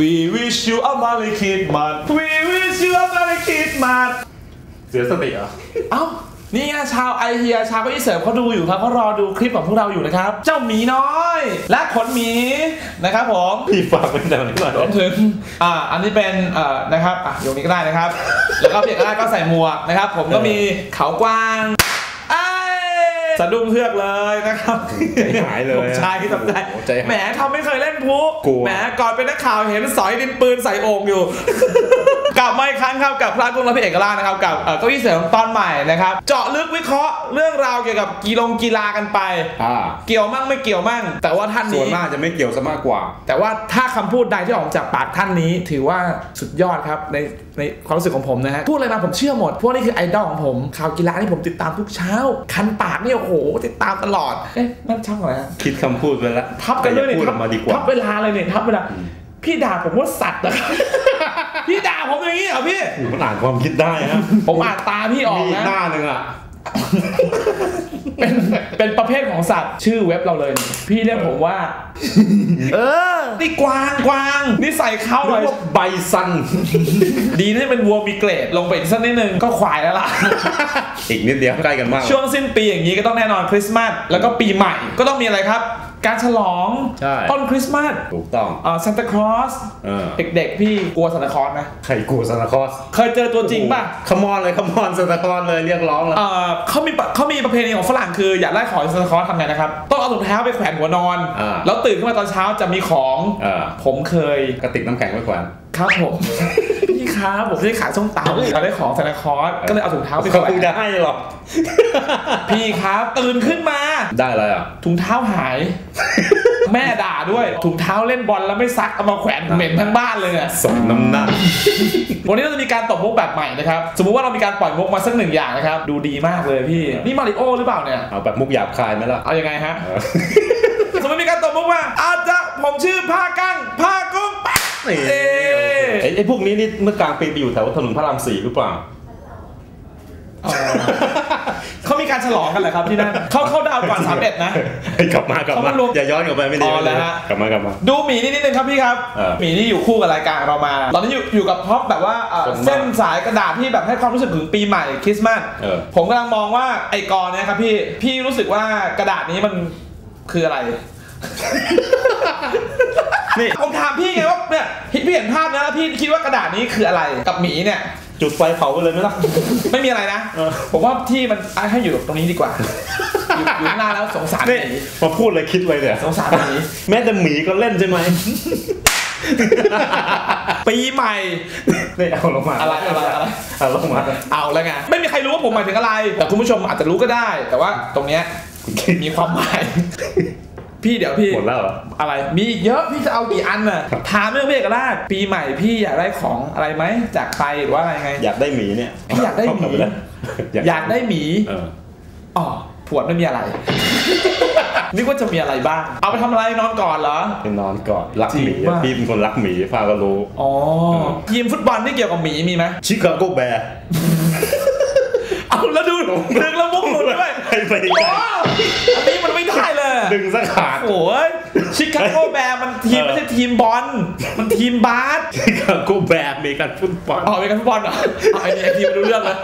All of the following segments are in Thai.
We wish you a Merry Christmas We wish you a Merry Christmas เสียสติเหรอเอ้านี่ไงชาวไอเฮียชาวเก็อีเสริมเขาดูอยู่ครับเขารอดูคลิปของพวกเราอยู่นะครับ เจ้าหมีน้อย และขนหมีนะครับผมพี่ฝากเป็นแต่นี้หน่อยรวมถึงอ่าอันนี้เป็นเอ่อนะครับอะอยู่นี้ก็ได้นะครับ แล้วก็เพียกได้ก็ใส่หมวกนะครับ ผมก็มีเขากวางไอ้ สะดุ้งเพือกเลยนะครับใจหายเลยผมชายที่ตกใจโอ้โหใจหายแหมทำไม่เคยเล่นพลุกลัวแหมก่อนเป็นนักข่าวเห็นสอยดินปืนใส่โอ่งอยู่กลับมาอีกครั้งครับกับพระกุ้งและพี่เอกราชนะครับกับเอ่อเก้าอี้เสริมตอนใหม่นะครับ เจาะลึกวิเคราะห์เรื่องราวเกี่ยวกับกีฬงกีฬากันไปอ่าเกี่ยวมั่งไม่เกี่ยวมั่ง แต่ว่าท่านส่วนนี้มากจะไม่เกี่ยวซะมากกว่า แต่ว่าถ้าคำพูดใดที่ออกจากปากท่านนี้ ถือว่าสุดยอดครับใน ในความรู้สึกของผมนะฮะพูดอะไรมาผมเชื่อหมดเพราะว่านี่คือไอดอลของผมข่าวกีฬานี่ผมติดตามทุกเช้า คันปากนี่โอ้โห ติดตามตลอด เอ๊ะนั่นช่างอะไรฮะคิดคำพูดไปแล้วทับกันด้วยแต่เนี่ยอาพูดอทัอกมาดีกว่าทับเวลาเลยเนี่ยทับเวลาพี่ด่าผมว่าสัตว์นะครับ พี่ด่าผมอย่างนี้เหรอพี่โอ้โหมันอ่านความคิดได้นะ ผมอ่านตาพี่ออกมีนะหน้าหนึ่งอะ เป็นเป็นประเภทของสัตว์ชื่อเว็บเราเลย พี่เรียกผมว่า เออนี่กวางกวางนี่ใส่เข้าเรีเลยยกว่าใบซัน ดีที่เป็นวัวมีเกรดลงไปอีกสักนิดนึงก็ควายแล้วล่ะ อีกนิดเดียวใกล้กันมาก ช่วงสิ้นปีอย่างนี้ก็ต้องแน่นอนคริสต์มาสแล้วก็ปีใหม่ก็ต้องมีอะไรครับ การฉลองใช่ต้นคริสต์มาสถูกต้องอ่าซานตาคลอสเออเด็กๆ พี่กลัวซานตาคลอสไหมใครกลัวซานตาคลอสเคยเจอตัวจริงป่ะขมอนเลยขมอนซานตาคลอสเลยเรียกร้องแล้วเอ่อเขามีปะเขามีประเพณีของฝรั่งคืออยากได้ของจากซานตาคลอสทำไงนะครับต้องเอาถุงเท้าไปแขวนหัวนอนอ่าแล้วตื่นขึ้นมาตอนเช้าจะมีของเออผมเคยกระติกน้ำแข็งไว้แขวนครับผมพี่ครับผมไม่ได้ขายส้มตำอยากได้ของซานตาคลอสก็เลยเอาถุงเท้าไปแขเขาวนไม่ได้หรอกพี่ครับตื่นขึ้นมา ได้อะไรอะถุงเท้าหาย แม่ด่าด้วยถุงเท้าเล่นบอลแล้วไม่ซักเอามาแขวนเหม็นทั้งบ้านเลยเนี่ยสมน้ำหน้าวันนี้เราจะมีการตบมุกแบบใหม่นะครับ สมมุติว่าเรามีการปล่อยมุกมาสักหนึ่งอย่างนะครับ ดูดีมากเลยพี่ นี่มาริโอหรือเปล่าเนี่ย เอาแบบมุกหยาบคายไหมล่ะ เอายังไงฮะเออสมมติมีการตบมุกว่า อาจจะผมชื่อผ้ากั้งผ้ากุ้งแป๊ะนี่เอ๊ะไอ้ไอ้พวกนี้นี่เมื่อกลางปีไปอยู่แถวถนนพระรามสี่หรือเปล่าอ๋อเขา มีการฉลองกันเหรอครับที่นั่นเขาเข้าดาวก่อนสามเอ็ดนะเฮ้ยกลับมากลับเขามามารวมอย่าย้อนกลับไปไม่ดีอ๋อไม่ดีแล้วฮะกลับมากลับมาดูหมีนิดนึงครับพี่ครับเออหมีนี่อยู่คู่กับรายการเรามา ตอนนี้อยู่อยู่กับพ็อปแบบว่าเอ่อคนมากเส้นสายกระดาษที่แบบให้ความรู้สึกถึงปีใหม่คริสต์มาสเออผมกำลังมองว่าไอกรเนี่ยครับพี่พี่รู้สึกว่ากระดาษนี้มันคืออะไรนี่ผมถามพี่ไงว่าเนี่ยพี่พี่เห็นภาพนะแล้วพี่คิดว่ากระดาษนี้คืออะไรกับหมีเนี่ย จุดไฟเผาไปเลยไหมล่ะ ไม่มีอะไรนะ เออ ผมว่าที่มันอะให้อยู่ตรงนี้ดีกว่า อยู่อยู่ข้างหน้าแล้วสงสารหนี่มีมาพูดเลยคิดไว้เนี่ยสงสารหมีแม้แต่หมีก็เล่นใช่ไหมปีใหม่ นี่เอาลงมาอะไรอะไรอะไร เอาลงมาเอาแล้วไง ไม่มีใครรู้ว่าผมหมายถึงอะไร แต่คุณผู้ชมอาจจะรู้ก็ได้ แต่ว่าตรงเนี้ยมีความหมาย พี่เดี๋ยวพี่หมดแล้วเหรออะไรมีอีกเยอะพี่จะเอากี่อันน่ะถามเรื่องพี่เอกราชปีใหม่พี่อยากได้ของอะไรไหมจากใครหรือว่าอะไรไง อยากได้หมีเนี่ยพี่อยากได้หมีเไปแล้วอยากได้หมีเอออ๋อผวดไม่มีอะไรนึกว่าจะมีอะไรบ้าง เอาไปทำอะไรนอนก่อนเหรอไปนอนก่อนรักหมีจริงอะป่ะพี่เป็นคนรักหมีฟ้าก็รู้อ๋อทีมฟุตบอลที่เกี่ยวกับหมีมีไหมชิคาโกแบร์เอาแล้วดูดึงแล้วมุกหลุดด้วยให้ไปโอ้อันนี้มันไม่ได้เลย ดึงซะขาดโอ้ยชิคาโกแบร์มันทีมไม่ใช่ทีมบอลมันทีมบาสชิคาโกแบร์มีการฟุตบอลอ๋อเป็นการฟุตบอลเหรออ๋อไอ้นี่ไอ้ทีมไม่รู้เรื่องเลย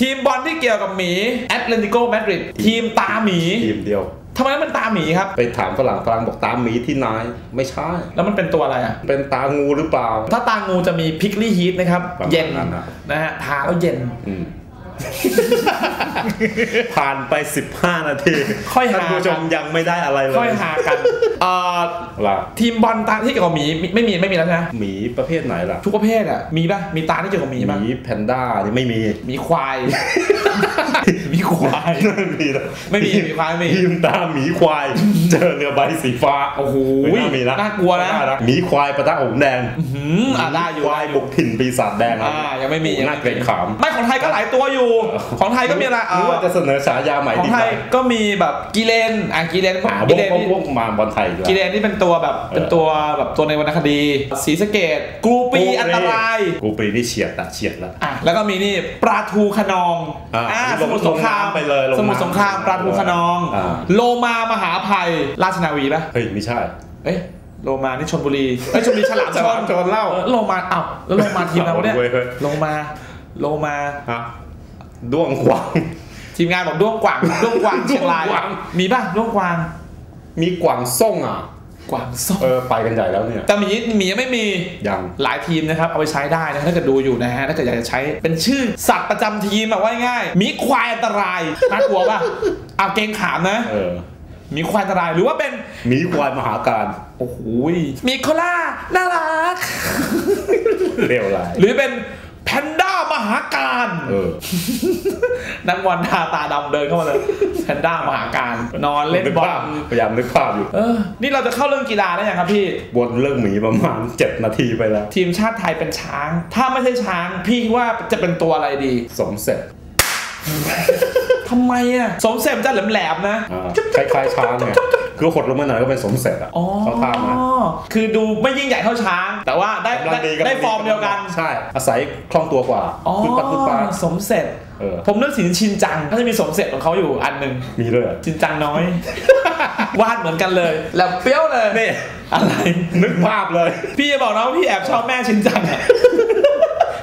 ทีมบอลที่เกี่ยวกับหมีแอตเลติโกมาดริดทีมตาหมีทีมเดียวทำไมมันตาหมีครับ ไปถามฝรั่งฝรั่งบอกตามหมีที่นาย ไม่ใช่ แล้วมันเป็นตัวอะไรอะ เป็นตางูหรือเปล่า ถ้าตางูจะมีพิกลี่ฮีทนะครับประมาณเย็นนั้นนะนะฮะทาแล้วเย็นอืม ผ่านไป 15 นาทีค่อยหาท่านผู้ชมยังไม่ได้อะไรเลยค่อยหากันเอ่อล่ะทีมบอลตาที่เกี่ยวกับหมีมีไม่มีไม่มีแล้วใช่ไหมหมีประเภทไหนล่ะ ทุกประเภทอะมีป่ะมีตาที่เกี่ยวกับหมีหป่ะมีแพนด้านี่ไม่มีหมีควายห มีควาย ไม่มีนะไม่มีหมีควายไม่มีทีมตามหมีควาย เจอเรือใบสีฟ้าโอ้โหไม่น่ามีนะน่ากลัวนะไม่าหมีควายปะทะหงส์แดงหืมอะได้อยู่ควายบุกถิ่นปีศาจแดงครับอ่ายังไม่มีโอ้โหน่าเกรงขามไม่ของไทยก็หลายตัวอยู่ ของไทยก็มีอะไรเอ่นึกอว่าจะเสนอฉายาใหม่ของดีไทไหมยก็มีแบบกีเลนอะกีเลนอ่ากีวเลงนวงนี่วงมาบอลไทยอีกแล้วกีเลนนี่เป็นตัวแบบเป็นตัวแบบตัวในวรรณคดีสีสะเกตกรูปีอันตรายกูปีนี่เฉียดละเฉียดละอะแล้วก็มีนี่ปลาทูขนองอ่าอ่าลงสมุทรสงครามลงน้ำไปเลยลงน้ำสมุทรสงครามปลาทูขนองอ่าโลมามหาภัยราชนาวีป่ะเฮ้ยไม่ใช่ เอ้ยโลมานี่ชนบุรีไอ้ยชนบุรีฉลามฉลามชนเหล้าออโลมาอ้าวแล้วโลมาทีมอะไรวะเนี่ยเอาเว้ยเฮ้ยโลมาโลมาฮะด้วงกวาง ทีมงานบอกด้วงกวางด้วงกวางเชียงรายด้วงกวางมีป่ะด้วงกวาง มีกวางส่งอะ กวางส้มเออไปกันใหญ่แล้วเนี่ยแต่หมีหมียังไม่มียังหลายทีมนะครับเอาไปใช้ได้นะถ้าเกิดดูอยู่นะฮะถ้าเกิดอยากจะใช้เป็นชื่อสัตว์ประจำทีมอะว่าง่ายหมีควายอันตรายน่ากลัวป่ะเอาเกรงขามนะเออหมีควายอันตรายหรือว่าเป็นหมีควายมหาการโอ้โหหมีโคล่าน่ารักเร็วร้ายหรือเป็นแพนด้าม หาการเออนักบอลทาตาดำเดินเข้ามาเลยแพนด้ามหาการ นอนเล่นบอลพยายามนึกภาพอยู่เออนี่เราจะเข้าเรื่องกีฬาได้ยังครับพี่บนเรื่องหมีประมาณ 7 นาทีไปแล้ว ทีมชาติไทยเป็นช้าง ถ้าไม่ใช่ช้าง พี่คิดว่าจะเป็นตัวอะไรดี สมเสร็จทำไมอะสมเสร็จมันจะแหลมๆนะอ่าคล้ายๆช้างเนี่ยคือหดลงมาหน่อยก็เป็นสมเสร็จอะอ๋อเขาท่ามา คือดูไม่ยิ่งใหญ่เท่าช้าง แต่ว่าได้กำลังได้กำลังได้ฟอร์มเดียวกัน ใช่ อาศัยคล่องตัวกว่าอ๋อพึ่งปัดพึ่งปัดสมเสร็จเออผมนึกถึงชินจังก็จะมีสมเสร็จของเขาอยู่อันหนึ่งมีด้วยเหรอชินจังน้อย วาดเหมือนกันเลย แล้วเปรี้ยวเลยนี่อะไรนึกภาพเลย พี่จะบอกนะว่าพี่แอบชอบแม่ชินจังอะ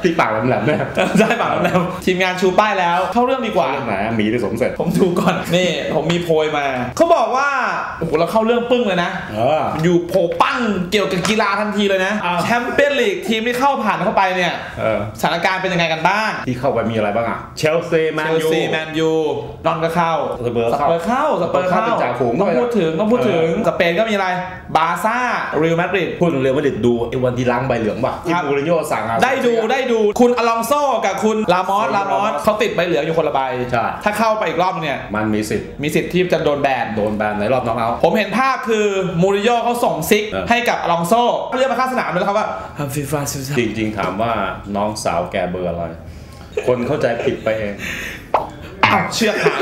ที่ปากแหลมๆเนี่ยใช่ป่ะแล้วทีมงานชูป้ายแล้ว เข้าเรื่องดีกว่าเรื่องไหนอะหมีหรือสมเสร็จ ผมดูก่อนนี่ผมมีโพยมาเขาบอกว่าโอ้โหเราเข้าเรื่องปึ้งเลยนะเอออยู่โผปั้งเกี่ยวกับกีฬาทันทีเลยนะอ้าวแชมเปี้ยนลีกทีมที่เข้าผ่านเข้าไปเนี่ยเออสถานการณ์เป็นยังไงกันบ้าง ที่เข้าไปมีอะไรบ้างอะเชลซีแมเชนลยูซีแมนยูนอนก็เข้าสเปอร์สเข้าเปอร์เข้าสเปอร์เข้าเป็นจ่าฝูงต้องด้วยนะพูดถึงต้องพูดถึงเออสเปนก็มีอะไรบาร์ซ่าเรอัลมาดริดพูดถึงเรียวมาดริดดูไอ้วันที่ล้างใบเหลืองป่ะที่ครับมูรินโญ่สั่งอะได้ดูได้ดูคุณอลองโซกับคุณลามอสลามอสเขาติดใบเหลืองอยู่คนละใบใช่ถ้าเข้าไปอีกรอบนึงเนี่ยมันมีสิทธิ์มีสิทธิ์ที่จะโดนแบนโดนแบนในรอบน็อกเอาท์ผมเห็นภาพคือมูรินโญ่เขาส่งซิกเออให้กับอลองโซเขาเรียกมาข้างสนามเลยแล้วครับว่าทำฟีฟ่าซิซ่าจริงๆถามว่าน้องสาวแกเบอร์อะไรคนเข้าใจผิดไปเองอ้าวเชือกหาย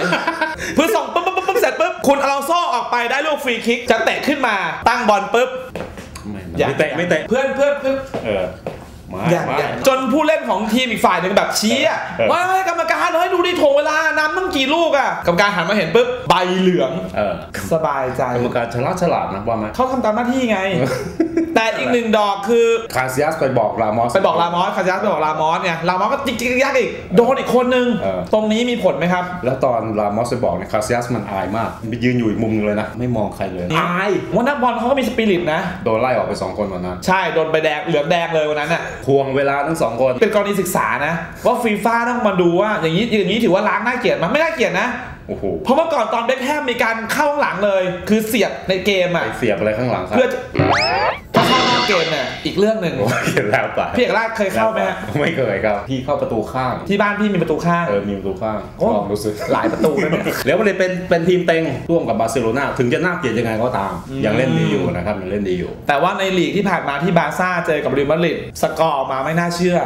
เพื่อส่งปุ๊บปุ๊บปุ๊บปุ๊บเสร็จปุ๊บคุณอลองโซออกไปได้ลูกฟรีคิกจะเตะขึ้นมาตั้งบอลปุ๊บไม่ไม่เตะไม่เตะเพื่อนเพื่อนเพื่อน เออไม่อย่างไม่อย่างจนผู้เล่นของทีมอีกฝ่ายหนึ่งแบบชี้อะเออ ว่าเฮ้ยกรรมการเฮ้ยดูดิโถงเวลานำตั้งกี่ลูกอะกรรมการหันมาเห็นปุ๊บใบเหลืองเออสบายใจกรรมการฉลาดฉลาดนะว่าไหม เขาทำตามหน้าที่ไง แต่อีกหนึ่งดอกคือคาซิยัสไปบอกรามอสไปบอกลามอสคาซิยัสไปบอกลามอสเนี่ยลามอสก็จิกจิกยักอีกโดนอีกคนนึงเออตรงนี้มีผลไหมครับ แล้วตอนรามอสไปบอกเนี่ยคาซิยัสมันอายมากมันไปยืนอยู่อีกมุมนึงเลยนะ ไม่มองใครเลยอายว่านักบอลเขาก็มีสปิริตนะ โดนไล่ออกไปสองคนวันนั้น ใช่โดนใบแดงเหลืองแดงเลยวันนั้นอะทวงเวลาทั้งสองคน เป็นกรณีศึกษานะว่าฟีฟ่าต้องมาดูว่าอย่างนี้อย่างนี้ถือว่าล้างน่าเกลียดมั้ยไม่น่าเกลียดนะโอ้โหเพราะเมื่อก่อนตอนเบคแฮมมีการเข้าข้างหลังเลย คือเสียบในเกมไปอะเสียบอะไรข้างหลังครับเพื่อจะถ้า เข้านอกเกมเนี่ยอีกเรื่องหนึ่งโอ้ยแล้วไปพี่เอกราชเคยเข้าไหมฮะไม่เคยครับพี่เข้าประตูข้างที่บ้านพี่มีประตูข้างเออมีประตูข้างโอ้ลองดูสิหลายประตูนะเนี่ยแล้วมันเลยเป็นเป็นทีมเต็งร่วมกับบาร์เซโลนาถึงจะน่าเกลียดยังไงก็ตาม ยังเล่นดีอยู่นะครับยังเล่นดีอยู่ แต่ว่าในลีกที่ผ่านมาที่บาร์ซ่าเจอกับเรอัลมาดริดสกอร์ออกมาไม่น่าเชื่อ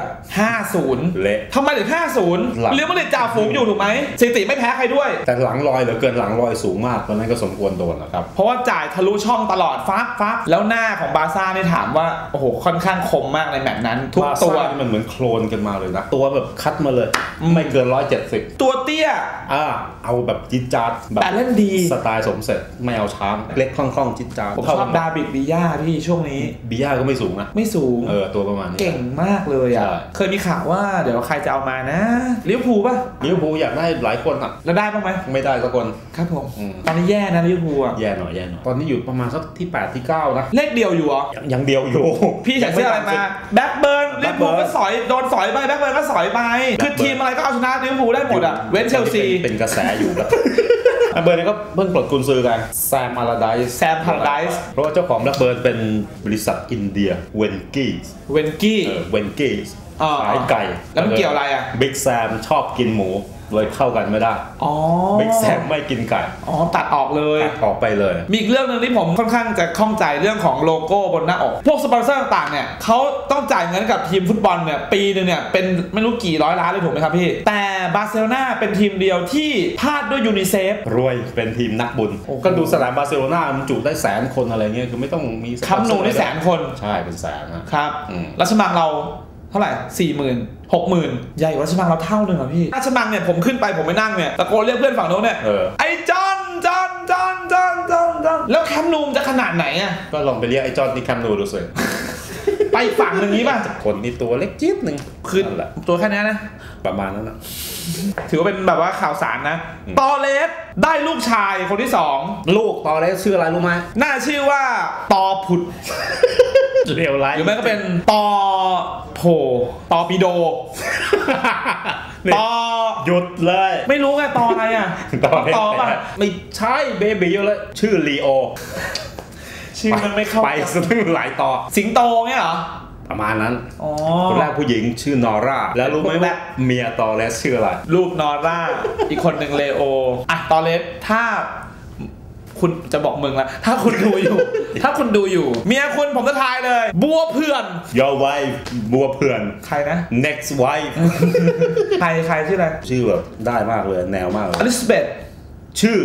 5-0 เละทำไมถึง 5-0หลังเรอัลมาดริดจ่าฝูงอยู่ถูกไหมสถิติไม่แพ้ใครด้วย แต่หลังลอยเหลือเกินหลังลอยสูงมากตอนนั้นก็สมควรโดนนะครับเพราะว่าจ่ายทะลุช่องตลอดฟักฟักแล้วหน้าของบาร์ซ่านี่ถามว่าโอ้โหค่อนข้างคมมากในแมตช์นั้น ทุกบาร์ตัวซ่านี่มันเหมือนโคลนกันมาเลยนะ ตัวแบบคัดมาเลย ไม่เกินร้อยเจ็ดสิบตัวเตี้ยอ่าเอาแบบจิตจาดแบบแต่เล่นดีสไตล์สมเสร็จไม่เอาช้างเล็กคล่องๆจิตจาดผมชอบดาบิดบิย่าพี่ช่วงนี้บิย่าก็ไม่สูงนะไม่สูงเออตัวประมาณนี้เก่งมากเลยอะใช่เคยมีข่าวว่าเดี๋ยวใครจะเอามานะลิเวอร์พูลป่ะลิเวอร์พูลอยากได้หลายคนอะแล้วได้บ้างไหมไม่ได้สักคนครับผมอืมตอนนี้แย่นะลิเวอร์พูลอะแย่หน่อยแย่หน่อยตอนนี้อยู่ประมาณสักที่8ที่9นะเลขเดียวอยู่เหรอยังยังเดียวอยู่ พี่ใส่เสื้ออะไรมาแบ็คเบิร์นลิเวอร์พูล Blackburn ก็สอยโดนสอยไปแบ็คเบิร์นก็สอยไปคือ Blackburn ทีมอะไรก็เอาชนะลิเวอร์พูลได้หมดอะเว้นเชลซีเป็นเป็นกระแสอยู่แล้วแบล็คเบิร์นก็เพิ่งปลดกุญซือกันแซมอาราไดส์ Sam Allardyce เพราะว่าเจ้าของแบล็คเบิร์นเป็นบริษัทอินเดียเวนกี้เวนกี้เออเวนกี้อ่าขายไก่ แล้วมันเกี่ยวอะไรอะบิ๊กแซมชอบกินหมู เลยเข้ากันไม่ได้อ๋อบิ๊กแซมไม่กินไก่อ๋อตัดออกเลยตัดออกไปเลย มีอีกเรื่องหนึ่งที่ผมค่อนข้างจะข้องใจเรื่องของโลโก้บนหน้าอกพวกสปอนเซอร์ต่างๆเนี่ยเขาต้องจ่ายเงินกับทีมฟุตบอลเนี่ยปีหนึงเนี่ยเป็นไม่รู้กี่ร้อยล้านเลยถูกไหมครับพี่แต่บาร์เซโลนาเป็นทีมเดียวที่พลาดด้วยยูนิเซฟรวยเป็นทีมนักบุญโอ้โหก็ดูสนามบาร์เซโลนามันจุได้แสนคนอะไรเงี้ยคือไม่ต้องมีสปอคัมเซอนูร์นี่แสนคนใช่เป็นแสนนะครับอืมรัชมังเรา เท่าไหร่สี่หมื่นหกหมื่นใหญ่กว่ารัชมังเราเท่าหนึ่งอะพี่ราชมังเนี่ยผมขึ้นไปผมไปนั่งเนี่ยตะโกนเรียกเพื่อนฝั่งโน้นเนี่ยเออ ไอ้จอนจอนจอนจอนจอนจอนแล้วแคมป์นูมจะขนาดไหนอะก็ลองไปเรียกไอ้จอห์นที่แคมป์นูดูสิไปอีกฝั่งหนึ่งนี้ป่ะคนนี่ตัวเล็กจี๊ดหนึ่งคือนั่นแหละตัวแค่นี้นะประมาณนั้นนะ ถือว่าเป็นแบบว่าข่าวสารนะอืมตอเลสได้ลูกชายคนที่สองลูกตอนแรกชื่ออะไรรู้ไหมน่าชื่อว่าตอผุดเรียวไรหรือไม่ก็เป็นตอโผตอปิโดนี่ตอหยุดเลย ไม่รู้ไงตออะไรอะตอนแรกตอป่ะไม่ใช่เบบีอยู่เลย ชื่อลีโอชื่อมันไม่เข้าไปซะตั้งหลายต่อสิงโตเงี้ยเหรอ ประมาณนั้นอ๋อคนแรกผู้หญิงชื่อนอร่า แล้วรู้ไหมคนแรว่ากเมียตอแรกชื่ออะไร ลูกนอร่า อีกคนหนึ่งเลโออะตอเลสถ้าคุณจะบอกมึงละถ้าคุณดูอยู่ ถ้าคุณดูอยู่ เมียคุณผมจะทายเลย บัวเพื่อน Your wife บัวเพื่อน ใครนะ next wife ใครใครชื่ออะไร ชื่อแบบได้มากเลยแนวมากเลยอลิซาเบธชื่อ